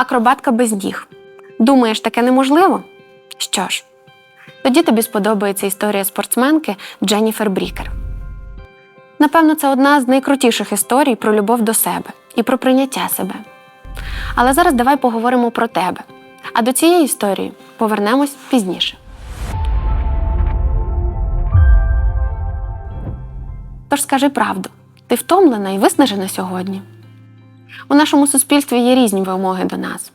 Акробатка без ніг. Думаєш, таке неможливо? Що ж, тоді тобі сподобається історія спортсменки Дженніфер Брікер. Напевно, це одна з найкрутіших історій про любов до себе і про прийняття себе. Але зараз давай поговоримо про тебе. А до цієї історії повернемось пізніше. Тож скажи правду, ти втомлена і виснажена сьогодні. У нашому суспільстві є різні вимоги до нас.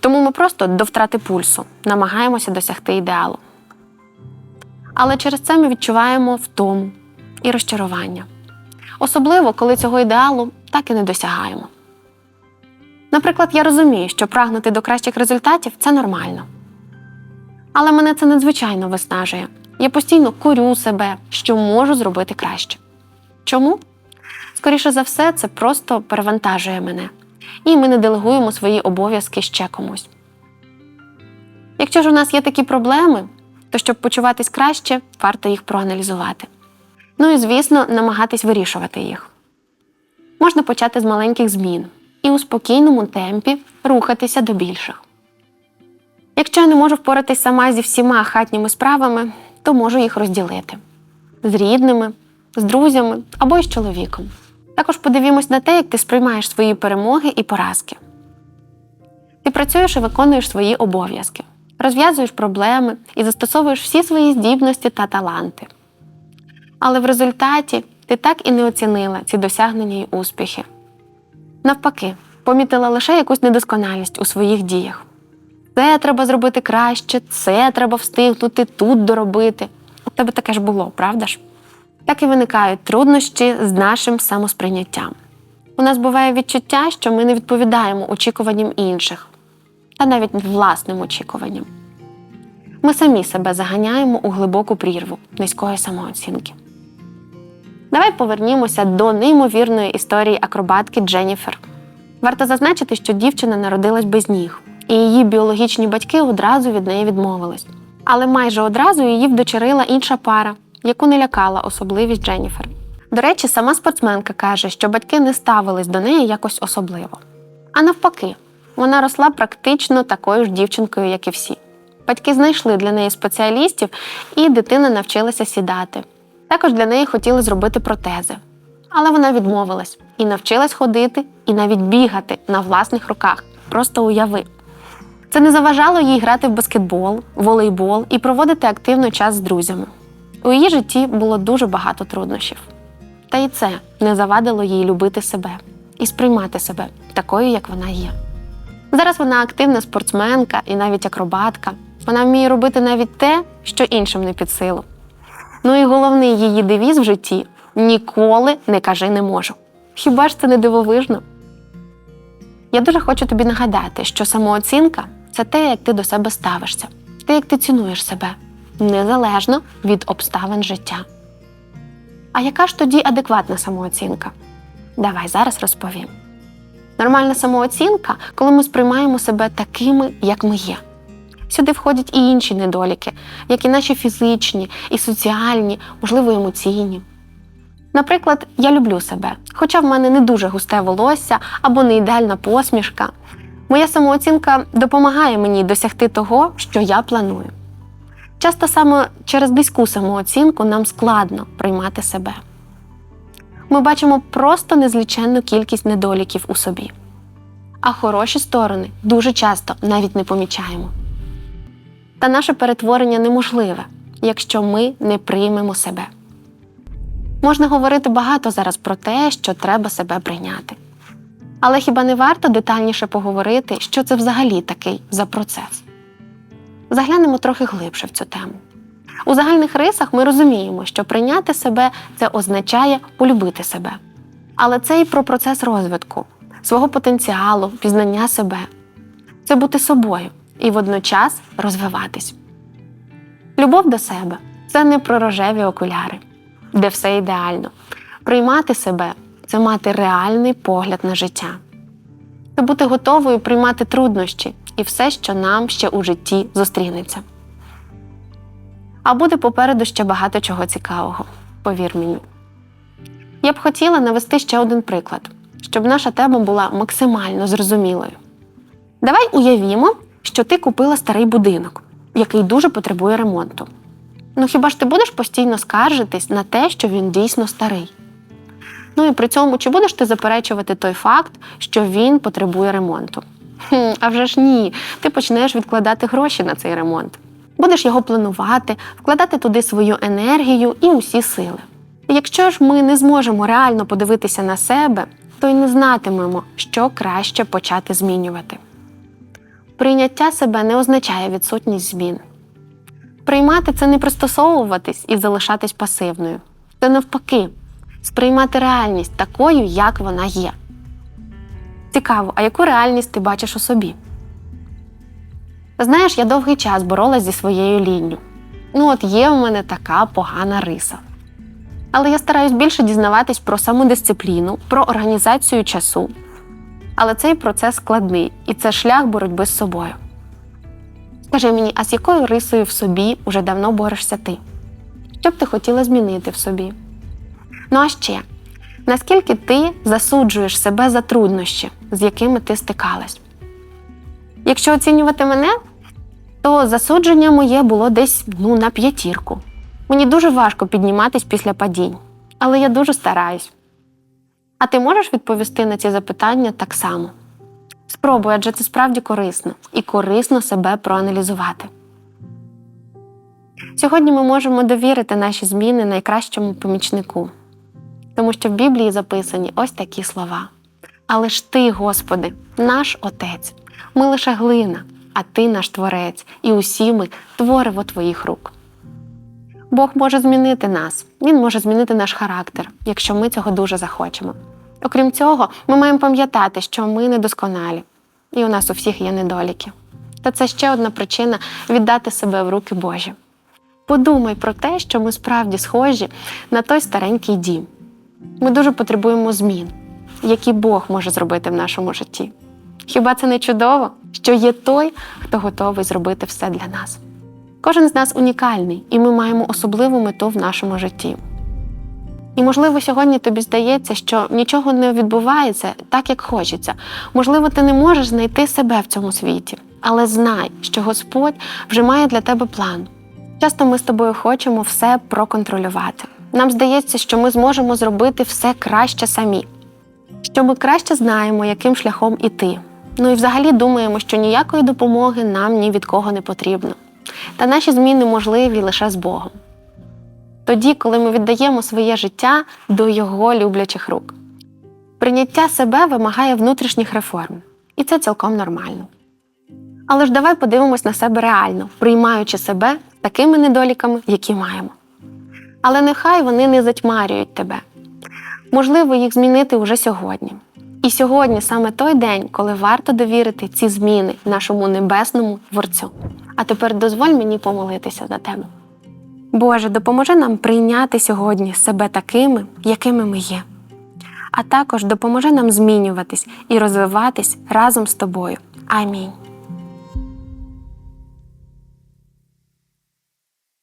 Тому ми просто до втрати пульсу намагаємося досягти ідеалу. Але через це ми відчуваємо втому і розчарування. Особливо, коли цього ідеалу так і не досягаємо. Наприклад, я розумію, що прагнути до кращих результатів це нормально. Але мене це надзвичайно виснажує. Я постійно корю себе, що можу зробити краще. Чому? Скоріше за все, це просто перевантажує мене, і ми не делегуємо свої обов'язки ще комусь. Якщо ж у нас є такі проблеми, то щоб почуватись краще, варто їх проаналізувати. Ну і, звісно, намагатись вирішувати їх. Можна почати з маленьких змін і у спокійному темпі рухатися до більших. Якщо я не можу впоратись сама зі всіма хатніми справами, то можу їх розділити з рідними, з друзями або із чоловіком. Також подивімось на те, як ти сприймаєш свої перемоги і поразки. Ти працюєш і виконуєш свої обов'язки, розв'язуєш проблеми і застосовуєш всі свої здібності та таланти. Але в результаті ти так і не оцінила ці досягнення й успіхи. Навпаки, помітила лише якусь недосконалість у своїх діях. Це треба зробити краще, це треба встигнути тут доробити. У тебе таке ж було, правда ж? Так і виникають труднощі з нашим самосприйняттям. У нас буває відчуття, що ми не відповідаємо очікуванням інших та навіть власним очікуванням. Ми самі себе заганяємо у глибоку прірву низької самооцінки. Давай повернімося до неймовірної історії акробатки Дженніфер. Варто зазначити, що дівчина народилась без ніг, і її біологічні батьки одразу від неї відмовились. Але майже одразу її вдочерила інша пара, яку не лякала особливість Дженніфер. До речі, сама спортсменка каже, що батьки не ставились до неї якось особливо. А навпаки, вона росла практично такою ж дівчинкою, як і всі. Батьки знайшли для неї спеціалістів, і дитина навчилася сідати. Також для неї хотіли зробити протези. Але вона відмовилась і навчилась ходити, і навіть бігати на власних руках. Просто уяви. Це не заважало їй грати в баскетбол, волейбол і проводити активно час з друзями. У її житті було дуже багато труднощів. Та й це не завадило їй любити себе і сприймати себе такою, як вона є. Зараз вона активна спортсменка і навіть акробатка. Вона вміє робити навіть те, що іншим не під силу. Ну і головний її девіз в житті ніколи не кажи не можу. Хіба ж це не дивовижно? Я дуже хочу тобі нагадати, що самооцінка це те, як ти до себе ставишся, те, як ти цінуєш себе, незалежно від обставин життя. А яка ж тоді адекватна самооцінка? Давай зараз розповім. Нормальна самооцінка, коли ми сприймаємо себе такими, як ми є. Сюди входять і інші недоліки, як і наші фізичні, і соціальні, можливо, емоційні. Наприклад, я люблю себе, хоча в мене не дуже густе волосся або не ідеальна посмішка. Моя самооцінка допомагає мені досягти того, що я планую. Часто саме через низьку самооцінку нам складно приймати себе. Ми бачимо просто незліченну кількість недоліків у собі. А хороші сторони дуже часто навіть не помічаємо. Та наше перетворення неможливе, якщо ми не приймемо себе. Можна говорити багато зараз про те, що треба себе прийняти. Але хіба не варто детальніше поговорити, що це взагалі такий за процес? Заглянемо трохи глибше в цю тему. У загальних рисах ми розуміємо, що прийняти себе це означає полюбити себе. Але це і про процес розвитку, свого потенціалу, пізнання себе. Це бути собою і водночас розвиватись. Любов до себе це не про рожеві окуляри, де все ідеально. Приймати себе це мати реальний погляд на життя. Це бути готовою приймати труднощі і все, що нам ще у житті зустрінеться. А буде попереду ще багато чого цікавого, повір мені. Я б хотіла навести ще один приклад, щоб наша тема була максимально зрозумілою. Давай уявімо, що ти купила старий будинок, який дуже потребує ремонту. Ну хіба ж ти будеш постійно скаржитись на те, що він дійсно старий? Ну і при цьому, чи будеш ти заперечувати той факт, що він потребує ремонту? А вже ж ні, ти почнеш відкладати гроші на цей ремонт. Будеш його планувати, вкладати туди свою енергію і усі сили. Якщо ж ми не зможемо реально подивитися на себе, то й не знатимемо, що краще почати змінювати. Прийняття себе не означає відсутність змін. Приймати це не пристосовуватись і залишатись пасивною. Це навпаки, сприймати реальність такою, як вона є. Цікаво, а яку реальність ти бачиш у собі? Знаєш, я довгий час боролась зі своєю лінню. Ну, от є в мене така погана риса. Але я стараюсь більше дізнаватись про самодисципліну, про організацію часу. Але цей процес складний і це шлях боротьби з собою. Скажи мені, а з якою рисою в собі уже давно борешся ти? Що б ти хотіла змінити в собі? Ну а ще, наскільки ти засуджуєш себе за труднощі, з якими ти стикалась? Якщо оцінювати мене, то засудження моє було десь ну, на п'ятірку. Мені дуже важко підніматись після падінь, але я дуже стараюсь. А ти можеш відповісти на ці запитання так само? Спробуй, адже це справді корисно і корисно себе проаналізувати. Сьогодні ми можемо довірити наші зміни найкращому помічнику, тому що в Біблії записані ось такі слова. Але ж ти, Господи, наш Отець, ми лише глина, а ти наш Творець, і усі ми твориво Твоїх рук. Бог може змінити нас, Він може змінити наш характер, якщо ми цього дуже захочемо. Окрім цього, ми маємо пам'ятати, що ми недосконалі, і у нас у всіх є недоліки. Та це ще одна причина віддати себе в руки Божі. Подумай про те, що ми справді схожі на той старенький дім. Ми дуже потребуємо змін, які Бог може зробити в нашому житті. Хіба це не чудово, що є той, хто готовий зробити все для нас? Кожен з нас унікальний, і ми маємо особливу мету в нашому житті. І, можливо, сьогодні тобі здається, що нічого не відбувається так, як хочеться. Можливо, ти не можеш знайти себе в цьому світі, але знай, що Господь вже має для тебе план. Часто ми з тобою хочемо все проконтролювати. Нам здається, що ми зможемо зробити все краще самі, що ми краще знаємо, яким шляхом іти. Ну і взагалі думаємо, що ніякої допомоги нам ні від кого не потрібно. Та наші зміни можливі лише з Богом. Тоді, коли ми віддаємо своє життя до Його люблячих рук. Прийняття себе вимагає внутрішніх реформ, і це цілком нормально. Але ж давай подивимось на себе реально, приймаючи себе такими недоліками, які маємо. Але нехай вони не затьмарюють тебе. Можливо, їх змінити уже сьогодні. І сьогодні саме той день, коли варто довірити ці зміни нашому небесному творцю. А тепер дозволь мені помолитися за тебе. Боже, допоможи нам прийняти сьогодні себе такими, якими ми є. А також допоможи нам змінюватись і розвиватись разом з тобою. Амінь.